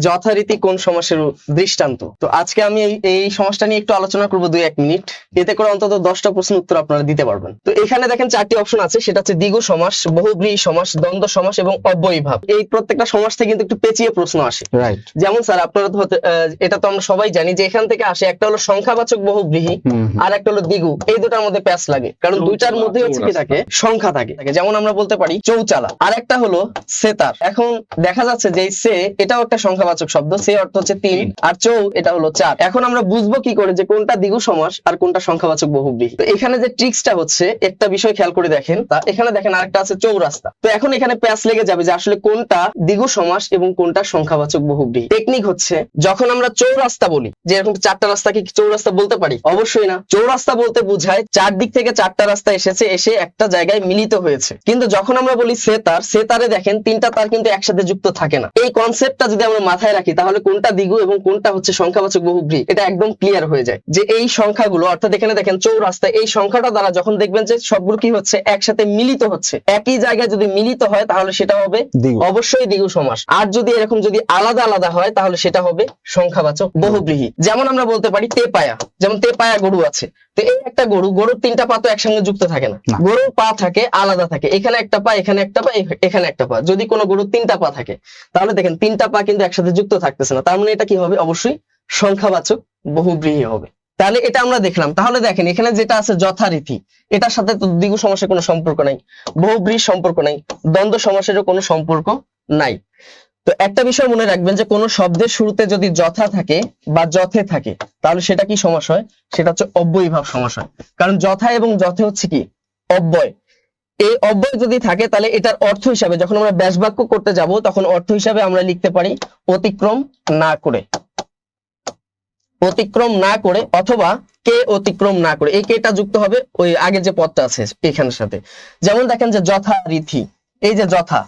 যথারীতি কোন সমাসের দৃষ্টান্ত? তো আজকে আমি এই- সমাসটা নিয়ে একটু আলোচনা করব দুই এক মিনিট। এতে করে অন্তত দশটা প্রশ্ন উত্তর আপনারা দিতে পারবেন। তো এখানে দেখেন চারটি অপশন আছে সেটা হচ্ছে দ্বিগু সমাস বহুব্রীহি সমাস দ্বন্দ্ব সমাস এবং অব্যয়ীভাব। এই প্রত্যেকটা সমাস থেকে কিন্তু একটু পেঁচিয়ে প্রশ্ন আসে। রাইট যেমন স্যার আপনারা তো এটা তো আমরা সবাই জানি যে এখান থেকে আসে একটা হলো সংখ্যাবাচক বহুব্রীহি আর একটা হলো দ্বিগু। এই দুটার মধ্যে প্যাচ লাগে। কারণ দুইটার মধ্যে হচ্ছে কি থাকে? সংখ্যা থাকে। যেমন আমরা বলতে পারি চৌচালা। আর একটা হলো সেতার। এখন দেখা যাচ্ছে যে সে এটাও একটা সংখ্যাবাচক শব্দ, সে অর্থ হচ্ছে তিন। আর চৌ, এটা হলো চার। এখন আমরা বুঝব কি করে যে কোনটা দ্বিগু সমাস আর কোনটা সংখ্যাবাচক বহুব্রীহি তো এখানে যে ট্রিক্সটা হচ্ছে, একটা বিষয় খেয়াল করে দেখেন। তা এখানে দেখেন আরেকটা আছে চৌরাস্তা তো এখন এখানে প্যাচ লেগে যাবে যে আসলে কোনটা দ্বিগু সমাস এবং কোনটা সংখ্যাবাচক বহুব্রীহি টেকনিক হচ্ছে, যখন আমরা চৌরাস্তা বলি, যে এরকম চারটা রাস্তা কি চৌরাস্তা বলতে পারি? অবশ্যই না। চৌরাস্তা বলতে বোঝায় চারদিক থেকে চারটা রাস্তা এসেছে, এসে একটা জায়গায় মিলিত হয়েছে। কিন্তু যখন আমরা বলি সেতার, সেতারে দেখেন তিনটা তার কিন্তু একসাথে যুক্ত থাকে না। এই কনসেপ্টটা যদি আমরা মাথায় রাখি তাহলে কোনটা দ্বিগু এবং কোনটা হচ্ছে সংখ্যাবাচক বহুব্রী এটা একদম ক্লিয়ার হয়ে যায় যে এই সংখ্যাগুলো অর্থাৎ এখানে দেখেন চৌরাস্তা এই সংখ্যাটা দ্বারা যখন দেখবেন যে সবগুলো কি হচ্ছে একসাথে মিলিত হচ্ছে একই জায়গায় যদি মিলিত হয় তাহলে সেটা হবে অবশ্যই দ্বিগু সমাস। আর যদি এরকম যদি আলাদা আলাদা হয় তাহলে সেটা হবে সংখ্যাবাচক বহুব্রীহি যেমন আমরা বলতে পারি তেপায়া যেমন তেপায়া গরু আছে তো এই একটা গরু গরুর তিনটা পা তো একসঙ্গে যুক্ত থাকে না। গরুর পা থাকে আলাদা থাকে। এখানে একটা পা এখানে একটা পা এখানে একটা পা। যদি কোনো গরুর তিনটা পা থাকে তাহলে দেখেন তিনটা পা কিন্তু একসাথে যুক্ত থাকতেছে না। তার মানে এটা কি হবে? অবশ্যই সংখ্যাবাচক বহুব্রীহি হবে। তাহলে এটা আমরা দেখলাম। তাহলে দেখেন এখানে যেটা আছে যথারীতি এটার সাথে তো দ্বিগু সমাসের কোনো সম্পর্ক নাই বহুব্রীহির সম্পর্ক নাই দ্বন্দ্ব সমাসেরও কোনো সম্পর্ক নাই। তো একটা বিষয় মনে রাখবেন যে কোনো শব্দের শুরুতে যদি যথা থাকে বা যথে থাকে, তাহলে সেটা কি সমাস হয়? সেটা হচ্ছে অব্যয়ীভাব সমাস হয়। কারণ যথা এবং যথে হচ্ছে কি? অব্যয়। এই অব্যয় যদি থাকে, তাহলে এটার অর্থ হিসাবে যখন আমরা ব্যাস বাক্য করতে যাব, তখন অর্থ হিসাবে আমরা লিখতে পারি অতিক্রম না করে। অতিক্রম না করে অথবা কে অতিক্রম না করে। এই কেটা যুক্ত হবে ওই আগে যে পদটা আছে এখানের সাথে। যেমন দেখেন যে যথা রীতি এই যে যথা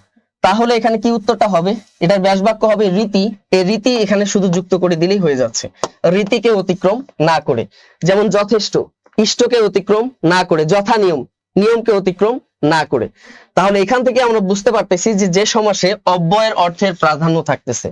তাহলে এখানে কি উত্তরটা হবে? এটার ব্যাস বাক্য হবে রীতি। এই রীতি এখানে শুধু যুক্ত করে দিলেই হয়ে যাচ্ছে। রীতিকে অতিক্রম না করে। যেমন যথেষ্ট, ইষ্টকে অতিক্রম না করে। যথা নিয়ম, নিয়মকে অতিক্রম না করে। তাহলে এখান থেকে আমরা বুঝতে পারতেছি যে যে সমাসে অব্যয়ের অর্থের প্রাধান্য থাকতেছে।